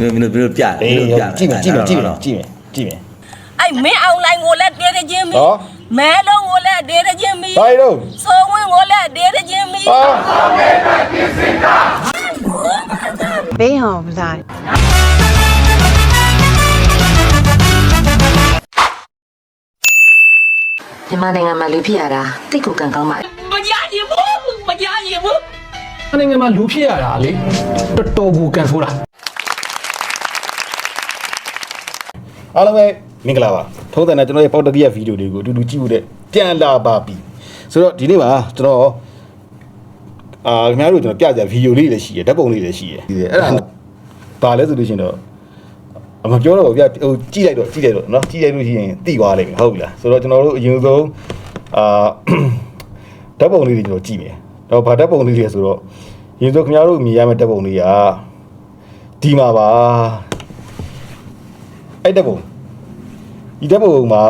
မင်းမင်းတို့ပြအေးမင်းတို့ပြကြည့်မယ်ကြည့်မယ်ကြည့်မယ်ကြည့်မယ်ကြည့်မယ်အဲ့မင်းအောင်လိုင်းကိုလည်းတေးတချင်းမီဟောမဲလုံးကိုလည်းတေးတချင်းမီဘာလို့စိုးဝင်းကိုလည်းတေးတချင်းမီဟာဘေးဟောင်ပစားမြန်မာနိုင်ငံမှာလူဖြစ်ရတာတိတ်ကိုကံကောင်းပါမရရင်ဘူးမရရင်ဘူးနိုင်ငံမှာလူဖြစ်ရတာလေတော်တော်ကိုကန်ဆိုးတာ အားလုံးပဲမင်္ဂလာပါထုံးစံနဲ့ကျွန်တော်ရဲ့ပေါက်တတိယဗီဒီယိုတွေကိုအတူတူကြည့်ဖို့တဲ့ပြန်လာပါပြီဆိုတော့ဒီနေ့မှာကျွန်တော်အာခင်ဗျားတို့ကျွန်တော်ပြကြဗီဒီယိုလေးလည်းရှိရဓာတ်ပုံလေးလည်းရှိရအဲ့ဒါဘာလဲဆိုလို့ရှိရင်တော့အမပြောတော့ဘူးဗျဟိုကြည့်လိုက်တော့ကြည့်လိုက်တော့เนาะကြည့်လိုက်လို့ရှိရင်သိသွားလိမ့်မယ်ဟုတ်ပြီလားဆိုတော့ကျွန်တော်တို့အရင်ဆုံးအာဓာတ်ပုံလေးတွေကျွန်တော်ကြည့်မယ်တော့ဘာဓာတ်ပုံလေးတွေဆိုတော့ရင်ဆိုခင်ဗျားတို့မြင်ရမယ့်ဓာတ်ပုံလေးကဒီမှာပါ အဲ့ဓာတ်ပုံဒီတက်ပုံမှာ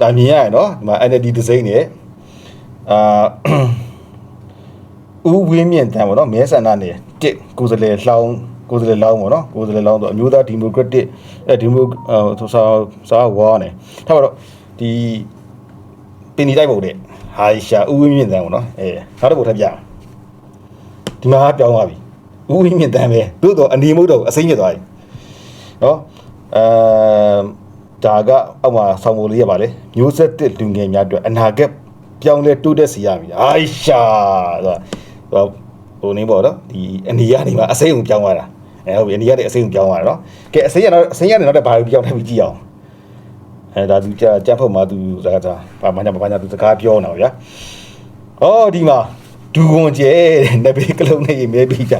ဒါမြင်ရရနော်ဒီမှာ NLD design နဲ့အာဦးဝင်းမြင့်တန်ပေါ့နော်မဲဆန္ဒနယ်တစ်ကိုယ်စလဲလောင်းကိုယ်စလဲလောင်းပေါ့နော်ကိုယ်စလဲလောင်းဆိုအမျိုးသားဒီမိုကရက်တစ်အဲဒီမိုအဲစာစာဝါနဲ့ထားပါတော့ဒီပင်ဒီတိုက်ပုံတဲ့ဟာရှာဦးဝင်းမြင့်တန်ပေါ့နော်အဲနောက်တစ်ပုတ်ထပ်ပြဒီမှာပြောင်းသွားပြီဦးဝင်းမြင့်တန်ပဲသို့တော့အနေမဟုတ်တော့ဘူးအစိမ့်မြစ်သွားပြီနော် အဲဒါကအောက်မှာဆောင်းပုံလေးရပါလေမျိုးဆက်တစ်လူငယ်များအတွက်အနာဂတ်ပြောင်းလဲတိုးတက်စေရပြီအိုင်ရှာဆိုတာဟိုနေပေါ့နော်ဒီအနေရနေမှာအစိမ်းကိုပြောင်းသွားတာအဲဟုတ်ပြီအနေရနေအစိမ်းကိုပြောင်းသွားတာနော်ကဲအစိမ်းရတော့အစိမ်းရနေတော့ဘာကိုပြောင်းထပ်ပြီးကြည့်အောင်အဲဒါသူကြကြက်ဖို့မှာသူစကားစားဘာမှမဘာညာသူစကားပြောနေတာဗျာဩဒီမှာဒူကွန်ကျဲတဲ့နဘေးကလုံးနဲ့ရေးမဲပြီးကြ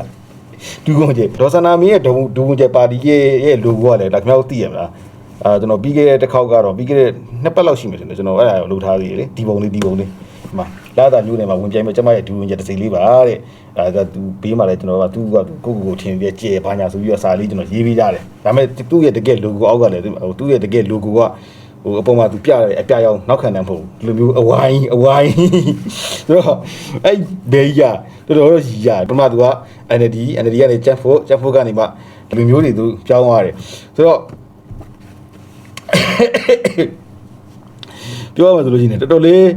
ဒူကွန်ကျဲဒေါ်စနာမင်းရဲ့ဒူဒူကွန်ကျဲပါတီရဲ့ရဲ့ logo ကလည်းဒါခင်ဗျားတို့သိရမလားအာကျွန်တော်ပြီးခဲ့တဲ့တစ်ခေါက်ကတော့ပြီးခဲ့တဲ့နှစ်ပတ်လောက်ရှိမှထင်တယ်ကျွန်တော်အဲ့ဒါကိုလုပ်ထားသေးတယ်လေဒီပုံလေးဒီပုံလေးဒီမှာလာတာမျိုးနေမှာဝင်ပြိုင်မဲ့ကျမရဲ့ဒူဝင်ချက်တစ်စိမ့်လေးပါတဲ့အဲဒါသူပေးမှလည်းကျွန်တော်ကသူကကိုကိုကိုထင်ပြီးကြဲဘာညာဆိုပြီးတော့စာလေးကျွန်တော်ရေးပေးကြတယ်ဒါပေမဲ့သူ့ရဲ့တကယ် logo အောက်ကလည်းဟိုသူ့ရဲ့တကယ် logo က ဟိုအပေါ်မှာသူပြရတယ်အပြရောင်နောက်ခံတယ်မဟုတ်ဘူးဒီလိုမျိုးအဝိုင်းအဝိုင်းဆိုတော့အဲ့ဘေးကြီးကတော်တော်ကြီးရပထမသူက NLD NLD ကနေ chat for chat for ကနေမှဒီလိုမျိုးတွေသူပြောင်းသွားတယ်ဆိုတော့ပြောရမှာဆိုလို့ရှိရင်တော်တော်လေး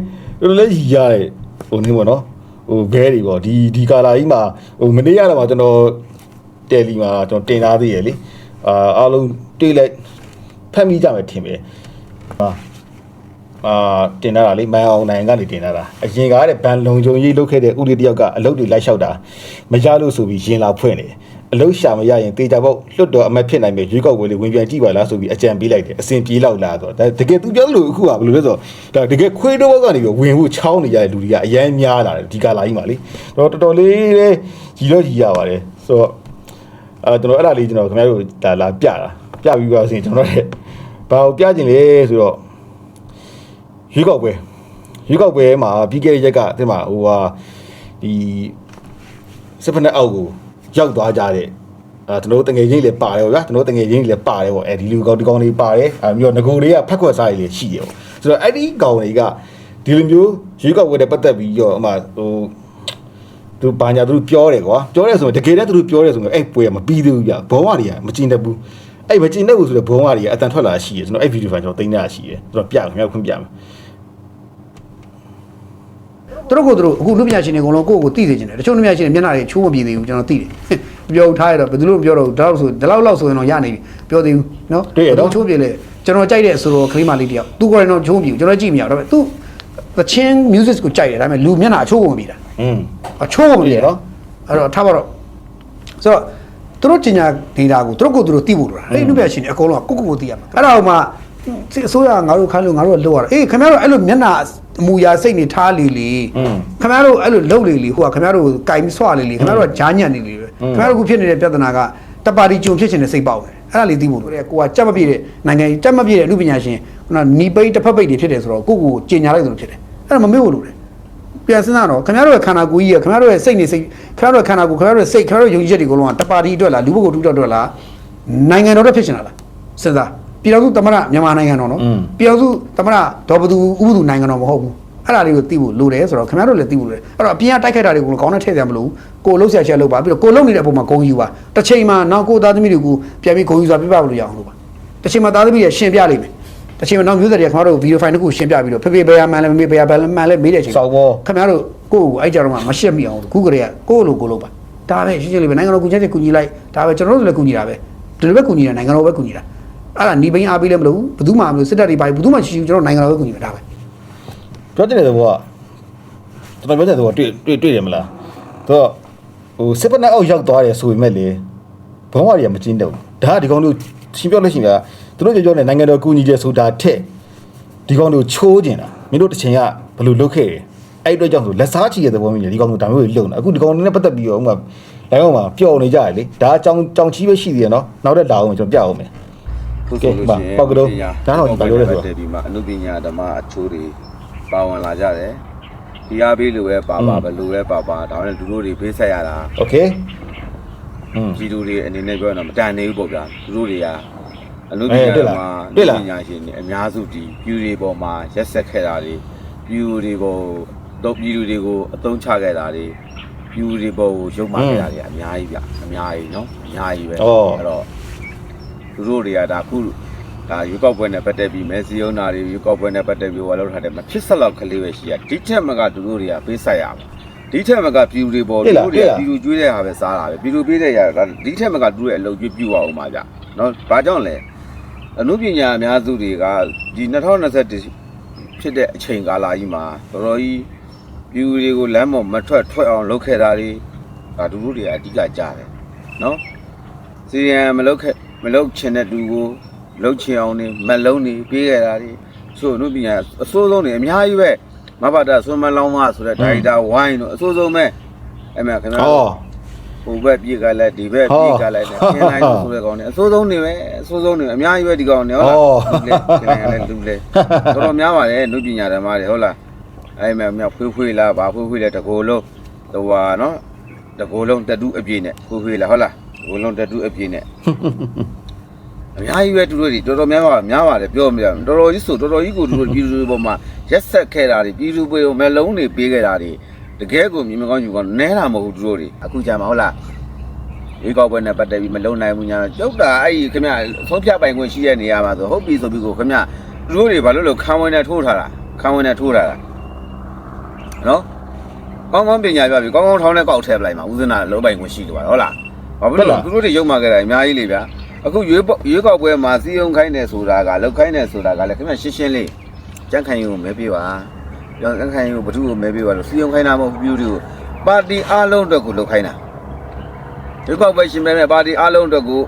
တော်တော်လေးရည်ရတယ်ဟိုနင်းပေါ့နော်ဟိုဘဲတွေပေါ့ဒီဒီကာလာကြီးမှာဟိုမနေ့ရတော့မှကျွန်တော်တယ်လီမှာကျွန်တော်တင်ထားသေးရလေအာအားလုံးတွေးလိုက်ဖတ်မိကြမယ်ထင်ပဲအာ အာတင်ထားတာလေမိုင်အောင်နိုင်ကနေတင်ထားတာအရင်ကတဲ့ဘန်လုံကြုံကြီးလုတ်ခဲ့တဲ့ဦးလေးတယောက်ကအလုပ်တွေလိုက်လျှောက်တာမရလို့ဆိုပြီးရင်လာဖွင့်တယ်အလုပ်ရှာမရရင်တေချာပေါက်လွတ်တော်အမတ်ဖြစ်နိုင်မယ်ရွေးကောက်ပွဲလေးဝင်ပြန်ကြည့်ပါလားဆိုပြီးအကြံပေးလိုက်တယ်အစဉ်ပြေးလောက်လာဆိုတော့ဒါတကယ်သူပြောလို့အခုကဘယ်လိုလဲဆိုတော့ဒါတကယ်ခွေးတော့ကနေပြီးဝင်ဖို့ချောင်းနေရတဲ့လူတွေကအများများလာတယ်ဒီကာလာကြီးမှာလေတော့တော်တော်လေးလေးကြီးတော့ကြီးရပါတယ်ဆိုတော့အဲကျွန်တော်အဲ့ဒါလေးကျွန်တော်ခင်ဗျားတို့ဒါလာပြတာပြပြီးပါဆိုရင်ကျွန်တော်တို့ ဘာကိုပြခြင်းလဲဆိုတော့ရွေးကောက်ပွဲရွေးကောက်ပွဲမှာပြီးခဲ့တဲ့ရက်ကဒီမှာဟိုဟာဒီစစ်ဖက်နဲ့အောက်ကိုရောက်သွားကြတဲ့အာကျွန်တော်တို့တငယ်ချင်းတွေပါတယ်ဗျာကျွန်တော်တို့တငယ်ချင်းတွေလည်းပါတယ်ပေါ့အဲဒီလူကောင်ဒီကောင်တွေပါတယ်အဲမျိုးငကိုတွေကဖက်ခွက်စားရည်လည်းရှိတယ်ပေါ့ဆိုတော့အဲ့ဒီကောင်တွေကဒီလိုမျိုးရွေးကောက်ပွဲနဲ့ပတ်သက်ပြီးတော့အမှဟိုသူဘာညာသူပြောတယ်ကွာပြောတယ်ဆိုရင်တကယ်တည်းသူပြောတယ်ဆိုရင်အဲ့ပွဲကမပြီးသေးဘူးဗျဘောဝတွေကမကျင်တတ်ဘူး အဲ့မကျင်တတ်ဘူးဆိုတော့ဘောဝတွေကအတန်ထွက်လာရှိတယ်ကျွန်တော်အဲ့ဗီဒီယိုဖိုင်ကျွန်တော်တင်နေတာရှိတယ်ကျွန်တော်ပြမယ်ခင်ဗျားခွင့်ပြမယ်သူတို့ကိုသူတို့အခုလူပညာရှင်တွေအကုန်လုံးကိုယ့်ကိုသိစေချင်တယ်တချို့လူပညာရှင်တွေမျက်နှာတွေချိုးမပြေသေးဘူးကျွန်တော်သိတယ်ပြောထားရတော့ဘယ်သူလို့မပြောတော့ဘူးဒါတော့ဆိုဒီလောက်လောက်ဆိုရင်တော့ရနေပြီပြောသေးဘူးနော်တွေ့ရနော်ချိုးပြေလေကျွန်တော်ကြိုက်တဲ့ဆိုတော့ခလေးမလေးတယောက်သူကိုယ်တိုင်တော့ချိုးမပြေဘူးကျွန်တော်ကြည့်မရဘူးဒါပေမဲ့သူသချင်း music ကိုကြိုက်တယ်ဒါပေမဲ့လူမျက်နှာအချိုးကိုမပြေတာอืมအချိုးကိုမပြေဟုတ်တယ်နော်အဲ့တော့ထားပါတော့ဆိုတော့ သူတို့တင်ညာဒေတာကိုသူတို့ကိုသူတို့သိဖို့လိုတာအဲ့ဒီလူပညာရှင်တွေအကုန်လုံးကကိုယ့်ကိုယ်ကိုသိရမှာအဲ့ဒါဟိုမှာစစ်အစိုးရကငါတို့ခိုင်းလို့ငါတို့ကလောက်ရတာအေးခင်ဗျားတို့အဲ့လိုမျက်နှာအမူအရာစိတ်နေထားလေလေอืมခင်ဗျားတို့အဲ့လိုလှုပ်လေလေဟိုကခင်ဗျားတို့ကင်ဆွလေလေခင်ဗျားတို့ကဂျားညံ့နေလေပဲခင်ဗျားတို့ခုဖြစ်နေတဲ့ပြဿနာကတပါတီဂျုံဖြစ်ချင်တဲ့စိတ်ပေါက်တယ်အဲ့ဒါလေးသိဖို့လိုတယ်ကိုကကြက်မပြည့်တဲ့နိုင်ငံကြီးကြက်မပြည့်တဲ့အမှုပညာရှင်ခုနနီပိတ်တစ်ဖက်ပိတ်တွေဖြစ်တယ်ဆိုတော့ကိုကိုကိုကြင်ညာလိုက်သလိုဖြစ်တယ်အဲ့ဒါမမေ့ဖို့လိုတယ် ပြန်စဉ်းစားတော့ခင်ဗျားတို့ရဲ့ခန္ဓာကိုယ်ကြီးရခင်ဗျားတို့ရဲ့စိတ်နေစိတ်ခင်ဗျားတို့ရဲ့ခန္ဓာကိုယ်ခင်ဗျားတို့ရဲ့စိတ်ခင်ဗျားတို့ယုံကြည်ချက်တွေကိုလုံးဝတပါတီအတွက်လားလူပုဂ္ဂိုလ်တူအတွက်လားနိုင်ငံတော်အတွက်ဖြစ်ချင်တာလားစဉ်းစားပြည်တော်စုသမရမြန်မာနိုင်ငံတော်နော်ပြည်တော်စုသမရဒေါ်ဘသူဥပဒုနိုင်ငံတော်မဟုတ်ဘူးအဲ့ဒါလေးကိုသိဖို့လိုတယ်ဆိုတော့ခင်ဗျားတို့လည်းသိဖို့လိုတယ်အဲ့တော့အပြင်ကတိုက်ခိုက်တာတွေကိုလည်းကောင်းတဲ့ထည့်စရာမလိုဘူးကိုလှုပ်ရှားချက်လုပ်ပါပြီးတော့ကိုလှုပ်နေတဲ့အပေါ်မှာဂုံယူပါတစ်ချိန်မှာနောက်ကိုသားသမီးတွေကိုပြန်ပြီးဂုံယူစွာပြပလို့ရအောင်လို့ပါတစ်ချိန်မှာသားသမီးတွေရှင်းပြလိမ့်မယ် တစ်ချိန်မှာနောက်မျိုးဆက်တွေကခင်ဗျားတို့ဗီဒီယိုဖိုင်တစ်ခုရှင်းပြပြီးတော့ဖေဖေဘယ်ဟာမှန်လဲမမေဘယ်ဟာမှန်လဲမေးတဲ့အချိန်စောက်ဘောခင်ဗျားတို့ကိုယ့်ကိုအဲ့ကြတော့မှမရှက်မိအောင်ခုကလေးကကိုယ့်လိုကိုယ်လို့ပါဒါပဲရှင်းရှင်းလေးပဲနိုင်ငံတော်ကူညီချက်ကူညီလိုက်ဒါပဲကျွန်တော်တို့လည်းကူညီတာပဲဒီလိုပဲကူညီတာနိုင်ငံတော်ပဲကူညီတာအဲ့ဒါหนีဘိန်းအားပေးလည်းမလို့ဘူးဘယ်သူမှမလို့စစ်တပ်တွေပါဘယ်သူမှရှိရှိကျွန်တော်နိုင်ငံတော်ပဲကူညီတာဒါပဲပြောတဲ့တဲ့ဘောကတော်တော်ပြောတဲ့တဲ့ဘောတွေ့တွေ့တွေ့တယ်မလားသူကဟိုစစ်ပနက်အောက်ရောက်သွားတယ်ဆိုပေမဲ့လေဘုံဝါရီကမကျင်းတော့ဘူးဒါကဒီကောင်တို့ ရှင်းပြောလို့ရှိရင်ကသူတို့ကြောကြောနဲ့နိုင်ငံတော်ကူညီချက်ဆိုတာထက်ဒီကောင်တို့ချိုးကျင်တာမင်းတို့တစ်ချိန်ကဘယ်လိုလုပ်ခဲ့တယ်အဲ့အတွက်ကြောင့်ဆိုလက်စားချီတဲ့သဘောမျိုးကြီးဒီကောင်တို့ဒါမျိုးတွေလုံတာအခုဒီကောင်တွေနဲ့ပတ်သက်ပြီးတော့ဥမာတိုင်းအောင်မှာပျော်နေကြရလေဒါအကြောင်းကြောင်ချီးပဲရှိသေးတယ်နော်နောက်တဲ့လာအောင်ကျွန်တော်ပြအောင်မယ် ခုဆိုလို့ရှိရင် ပေါက်ကတော့ဒါတော့ဒီပါလို့လဲဆိုတော့ တက်ပြီးမှအနုပညာဓမ္မအချိုးတွေပါဝင်လာကြတယ်ဒီအားပေးလို့ပဲပါပါဘယ်လိုပဲပါပါဒါနဲ့လူတို့တွေဖေးဆက်ရတာ โอเค อืม ကြီးတို့တွေအနေနဲ့ပြောရင်တော့မတန်နေဘူးပေါ့ဗျာလူတို့တွေကအနုပ အဲ ညာ တွေ့ ဓ လား မ္မ တွေ့လား ပညာရှင်တွေအများစုဒီပြူတွေပေါ်မှာရက်ဆက်ခဲ့တာတွေပြူတွေပေါ်တော့ပြူတွေကိုအသုံးချခဲ့တာတွေပြူတွေပေါ်ကိုရုပ်မှတ်ခဲ့တာတွေအများကြီးဗျအများကြီးเนาะအများကြီးပဲ ဩ အဲ့တော့သူတို့တွေကဒါခုဒါရွေးကောက်ပွဲနဲ့ပတ်သက်ပြီးမဲစီယုံနာတွေရွေးကောက်ပွဲနဲ့ပတ်သက်ပြီးဟောလောက်ထားတယ်မဖြစ်ဆက်လောက်ကလေးပဲရှိရဒီထက်မကသူတို့တွေကပေးဆက်ရမှာ ဒီထက်မကပြည်သူတွေပေါ်ဟုတ်သူလားတို့တွေကဟုတ်လားပြည်သူကျွေးတဲ့ဟာပဲစားတာပဲပြည်သူပေးတဲ့ရတာဒီထက်မကသူတို့ရဲ့အလုပ်ကျွေးပြအောင်ပါကြနော်ဘာကြောင့်လဲအမှုပညာအများစုတွေကဒီ2021ဖြစ်တဲ့အချိန်ကာလကြီးမှာတော်တော်ကြီးပြည်သူတွေကိုလမ်းပေါ်မထွက်ထွက်အောင်လုပ်ခဲ့တာတွေဒါသူတို့တွေကအဓိကကြားတယ်နော်စီရန်မလုတ်ခဲ့မလုတ်ချင်တဲ့တူကိုလုတ်ချင်အောင်နေမလုံးနေပေးခဲ့တာတွေဆိုအနုပညာအစိုးဆုံးနေအများကြီးပဲ မဘာတာဆွမ်းမလောင်းမဆိုတဲ့ဒါရိုက်တာဝိုင်းတို့အစိုးဆုံးပဲအဲ့မဲ့ခင်ဗျားဩတို့ဟိုဘက်ပြေးကလည်းဒီဘက်ပြေးကလည်းနဲ့ခင်းလိုက်လို့ဆိုတဲ့ကောင်တွေအစိုးဆုံးနေပဲအစိုးဆုံးနေအများကြီးပဲဒီကောင်တွေဟုတ်လားဩလူလေခင်းလိုက်လည်းလူလေတော်တော်များပါတယ်အနုပညာဓမ္မတွေဟုတ်လားအဲ့မဲ့မြောက်ဖွေးဖွေးလားဘာဖွေးဖွေးလဲတကိုယ်လုံးဟိုဟာနော်တကိုယ်လုံးတတူးအပြည့်နဲ့ဖွေးဖွေးလားဟုတ်လားတကိုယ်လုံးတတူးအပြည့်နဲ့ အများကြီးပဲသူတို့တွေတော်တော်များများများပါတယ်ပြောမရဘူးတော်တော်ကြီးဆိုတော်တော်ကြီးကိုသူတို့ပြည်သူတွေပေါ်မှာရက်ဆက်ခဲ့တာတွေပြည်သူတွေမဲ့လုံးတွေပေးခဲ့တာတွေတကယ်ကိုမြင်မကောင်းယူကောင်းနဲတာမဟုတ်ဘူးသူတို့တွေအခုကြာမှာဟုတ်လားဒီကောက်ပွဲနဲ့ပတ်သက်ပြီးမလုံနိုင်ဘူးညာကျုပ်တာအဲ့ဒီခင်ဗျဆုံးဖြတ်ပိုင်ခွင့်ရှိတဲ့နေရာမှာဆိုဟုတ်ပြီဆိုပြီးကိုခင်ဗျသူတို့တွေဘာလို့လို့ခံဝင်နဲ့ထိုးထားတာခံဝင်နဲ့ထိုးထားတာနော်ကောင်းကောင်းပညာပြပြီကောင်းကောင်းထောင်းနဲ့ကောက်ထည့်ပလိုက်မှာဦးဇနာလုံးပိုင်ခွင့်ရှိလို့ပါဟုတ်လားဘာဖြစ်လို့သူတို့တွေရုံမှခဲ့တာအများကြီးလေဗျာ အခုရွေးပေါရွေးကောက်ပွဲမှာစီယုံခိုင်းတယ်ဆိုတာကလောက်ခိုင်းတယ်ဆိုတာကလည်းခင်ဗျရှင်းရှင်းလေးကြန့်ခိုင်ရုံမဲပေးပါကြောင့်ကြန့်ခိုင်ရုံဘသူ့ကိုမဲပေးပါလို့စီယုံခိုင်းတာမဟုတ်ဘူးပြူတွေကိုပါတီအားလုံးအတွက်ကိုလောက်ခိုင်းတာရွေးကောက်ပွဲရှင်မဲမဲ့ပါတီအားလုံးအတွက်ကို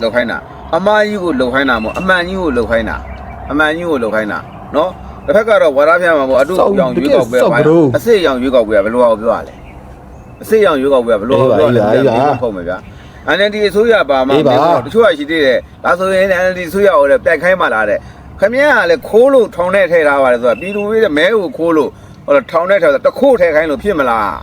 လောက်ခိုင်းတာအမားကြီးကိုလောက်ခိုင်းတာမဟုတ်အမှန်ကြီးကိုလောက်ခိုင်းတာအမှန်ကြီးကိုလောက်ခိုင်းတာနော်တစ်ဖက်ကတော့ဝါရဖျားမှာပေါ့အတူရောင်ရွေးကောက်ပွဲပါအစစ်ရောင်ရွေးကောက်ပွဲကဘယ်လိုအောင်ပြောရလဲအစစ်ရောင်ရွေးကောက်ပွဲကဘယ်လိုအောင်ပြောရလဲဖုံးမယ်ဗျာ NLD အစိုးရပါမှာအေးပါတချို့ကရှိသေးတယ်ဒါဆိုရင် NLD အစိုးရကိုလည်းပြိုက်ခိုင်းမှလာတဲ့ခမင်းကလည်းခိုးလို့ထောင်ထဲထည့်ထားပါတယ်ဆိုတာပြည်သူတွေမဲကိုခိုးလို့ဟိုထောင်ထဲထည့်တာတခုထည့်ခိုင်းလို့ဖြစ်မလား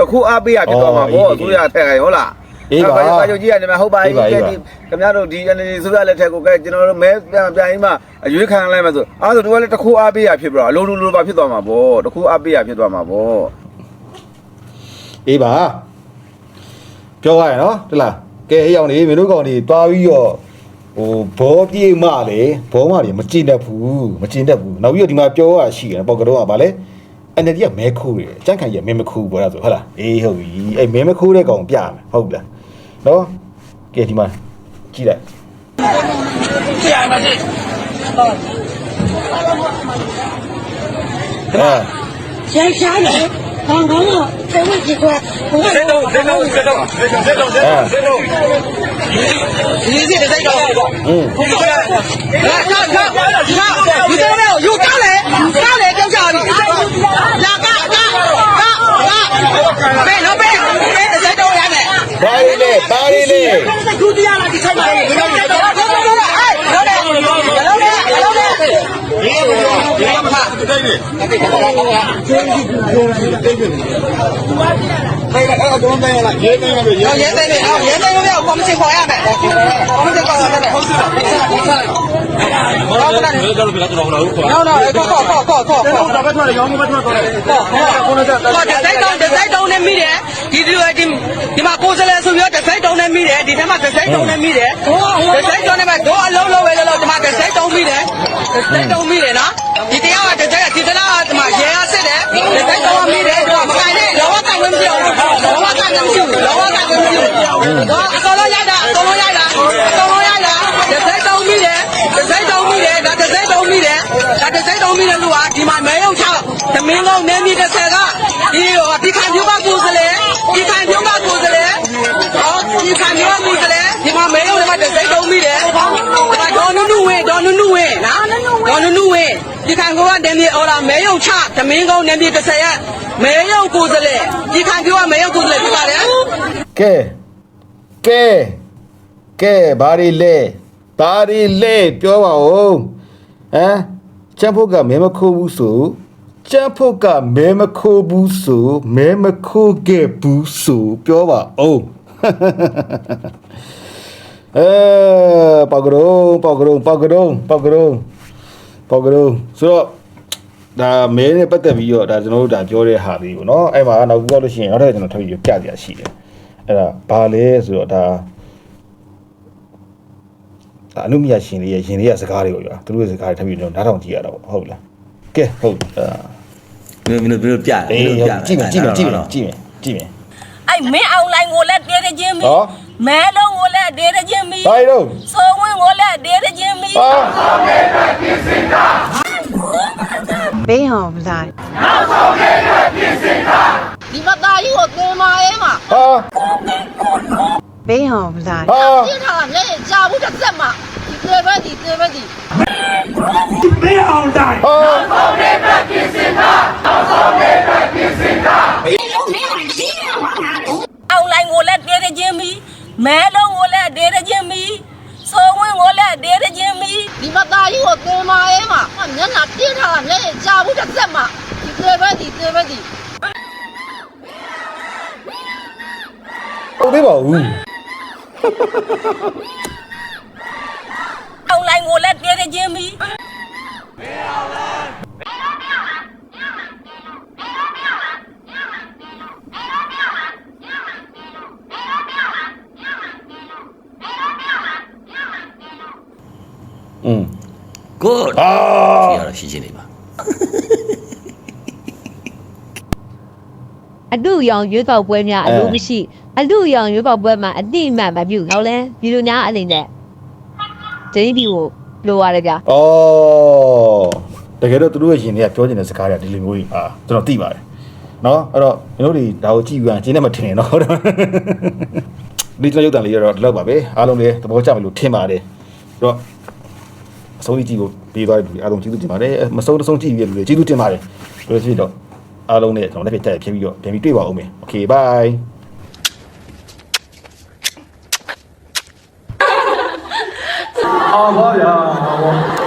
တခုအားပေးရဖြစ်သွားမှာပေါ့အစိုးရထည့်ခိုင်းဟုတ်လားအေးပါဘာကြိုကြီးရတယ်မဟုတ်ပါအေးဘူးပါအေးကဲပါဒီခင်ဗျားတို့ဒီ NLD အစိုးရလက်ထက်ကိုကဲကျွန်တော်တို့မဲပြန်ပြန်ပြီးမှအရွေးခံလိုက်မှဆိုအားဆိုတို့ကလည်းတခုအားပေးရဖြစ်ပြီးတော့အလိုလိုလိုပါဖြစ်သွားမှာပေါ့တခုအားပေးရဖြစ်သွားမှာပေါ့အေးပါ ပြောရရနော်တလားကဲအေးအောင်နေမင်းတို့ကောင်တွေတွားပြီးတော့ဟိုဘောပြေးမလေဘောမတွေမကျင်တတ်ဘူးမကျင်တတ်ဘူးနောက်ပြီးတော့ဒီမှာပြောရရှိတယ်ပေါ့ကတော့ကဗာလဲအနေဒီကမဲခိုးတယ်အကြန့်ခံရမဲမခိုးဘောလားဆိုဟုတ်လားအေးဟုတ်ပြီအဲ့မဲမခိုးတဲ့ကောင်ပြမယ်ဟုတ်လားနော်ကဲဒီမှာကြည့်လိုက်အာ 先下来， 刚刚好，这位机关，我谁动？谁动？谁动？谁动？谁动？谁动？谁动？你这个谁动？嗯你过来，来看看，你看，你看到没有？有干嘞，干嘞就叫你，呀干干干干，背能背，背的谁动呀没？ ဘာလေးလဲဘာလေးလဲ 这就这样了，你看看，你看看，走走走走，哎，老嘞，老嘞，老嘞，你看不看？ ရဲသိမ်းနေရဲသိမ်းလို့ပြောကော်မရှင်ခေါ်ရမ ဒီစိတ်တုံးဒီစိတ်တုံးနဲ့မိတယ်ဒီဒီဒီဒီမှာကိုယ်စလဲဆိုပြီးတော့ဒီစိတ်တုံးနဲ့မိတယ်ဒီထဲမှာဒီစိတ်တုံးနဲ့မိတယ်ဒီစိတ်တုံးနဲ့မှာတော့အလုံးလုံးပဲလို့ဒီမှာဒီစိတ်တုံးမိတယ်ဒီစိတ်တုံးမိတယ်နော်ဒီတရားကဒီစိတ်ဒီတလားဒီမှာရဲရစစ်တယ်ဒီစိတ်တုံးကမိတယ်တော့မကိုင်နဲ့လောကကိုင်မရှိဘူးလော ကကိုင်မရှိဘူးလောကကိုင်မရှိဘူးတော့အကုန်လုံးရိုက်တာအကုန်လုံးရိုက်တာအကုန်လုံးရိုက်တာဒီစိတ်တုံးမိတယ်ဒီစိတ်တုံးမိတယ်ဒါဒီစိတ်တုံးမိတယ်ဒါဒီစိတ်တုံးမိတယ်လို့ကဒီမှာမဲရုံချသမင်းကောင်းနေမြေတစ်ဆယ်ကဒီဟောဒီခံပြပါကိုယ်စလဲဒီခံပြပါကိုယ်စလဲဟောဒီခံပြပါကိုယ်စလဲဒီမှာမဲရုံထဲမှာဒီစိတ်တုံးမိတယ်ဒါဒေါ်နုနုဝင်းဒေါ်နုနုဝင်းနော်ဒေါ်နုနုဝင်းဒီခံကောကနေမြေအော်လာမဲရုံချသမင်းကောင်းနေမြေတစ်ဆယ်က မဲရုံကိုယ်စလဲဒီခံပြပါမဲရုံကိုယ်စလဲပြပါတယ်ကဲကဲကဲဘာတွေလဲဘာတွေလဲပြောပါဦးဟမ်ချမ်းဖို့ကမဲမခိုးဘူးဆိုချမ်းဖို့ကမဲမခိုးဘူးဆိုမဲမခိုးခဲ့ဘူးဆိုပြောပါဦးအဲပေါကရုံပေါကရုံပေါကရုံပေါကရုံပေါကရုံဆိုတော့ ဒါမဲနဲ့ပတ်သက်ပြီးတော့ဒါကျွန်တော်တို့ဒါပြောတဲ့ဟာလေးပေါ့နော်အဲ့မှာနောက်ပြောလို့ရှိရင်နောက်ထပ်ကျွန်တော်ထပ်ပြီးပြပြရှိတယ်အဲ့ဒါဘာလဲဆိုတော့ဒါဒါအနုမြရှင်လေးရဲ့ရှင်လေးရဲ့စကားတွေကိုပြောသူတို့ရဲ့စကားတွေထပ်ပြီးတော့နားထောင်ကြည့်ရတာပေါ့ဟုတ်လားကဲဟုတ်မင်းမင်းတို့ပြတယ်မင်းတို့ပြတယ်ကြည့်မယ်ကြည့်မယ်ကြည့်မယ်ကြည့်မယ်ကြည့်မယ်အဲ့မင်းအွန်လိုင်းကိုလည်းတည်တည်ချင်းမီမဲလုံးကိုလည်းတည်တည်ချင်းမီဘာလို့ဆိုဝင်ကိုလည်းတည်တည်ချင်းမီအာမေတ္တာပြစ်စင်တာ ဘေးဟောင်လာဒီမသားကြီးကိုသင်မာရဲမှာဟာဘေးဟောင်လာဟာပြင်းထားတာမျက်ရည်ကြာဘူးတစ်စက်မှာဒီသေပဲဒီသေပဲဒီဟာအောင်လိုင်းကိုလည်းတေးတချင်းမီမဲလုံးကိုလည်းတေးတချင်းမီဆိုဝင်းကိုလည်းတေးတချင်းမီဒီမသားကြီးကိုသင်မာ ရဲမှာမျက်နှာပြင်းထားတာမျက်ရည်ကြာဘူးတစ်စက်မှာဒီသေပဲဒီသေပဲဒီဟုတ်သေးပါဘူးအောင်လိုင်းကိုလည်းတေးတချင်းမီอืม good အာဒီကတော့ရှင်းရှင်းလေးပါအလူရောင်ရွေးကောက်ပွဲများအလိုမရှိအလူရောင်ရွေးကောက်ပွဲမှာအတိအမှန်မပြုဟုတ်လဲဒီလိုများအနေနဲ့ဂျင်းဒီကိုလိုရတယ်ဗျာဩတကယ်တော့သူတို့ရဲ့ရင်တွေကပြောနေတဲ့စကားတွေကဒီလိုမျိုးကြီးအာကျွန်တော်သိပါတယ်နော်အဲ့တော့ကျွန်တော်ဒီဒါကိုကြည့်ပြန်ကျင်းနဲ့မထင်နဲ့နော်ဟုတ်တယ်ဒီကျွန်တော်ရုပ်တံလေးရတော့ဒီလောက်ပါပဲအားလုံးလည်းသဘောကျမယ်လို့ထင်ပါတယ်အဲ့တော့ အဆုံးကြီးကြည့်ကိုပေးသွားတဲ့လူတွေအားလုံးကျေးဇူးတင်ပါတယ်အဲမဆုံးတဆုံးကြည့်ပြီးတဲ့လူတွေကျေးဇူးတင်ပါတယ်ဘယ်လိုဖြစ်တော့အားလုံးနဲ့ကျွန်တော်လက်ပြတက်ဖြည့်ပြီးတော့ပြန်ပြီးတွေ့ပါဦးမယ်โอเค bye အောင်ပါဗျာ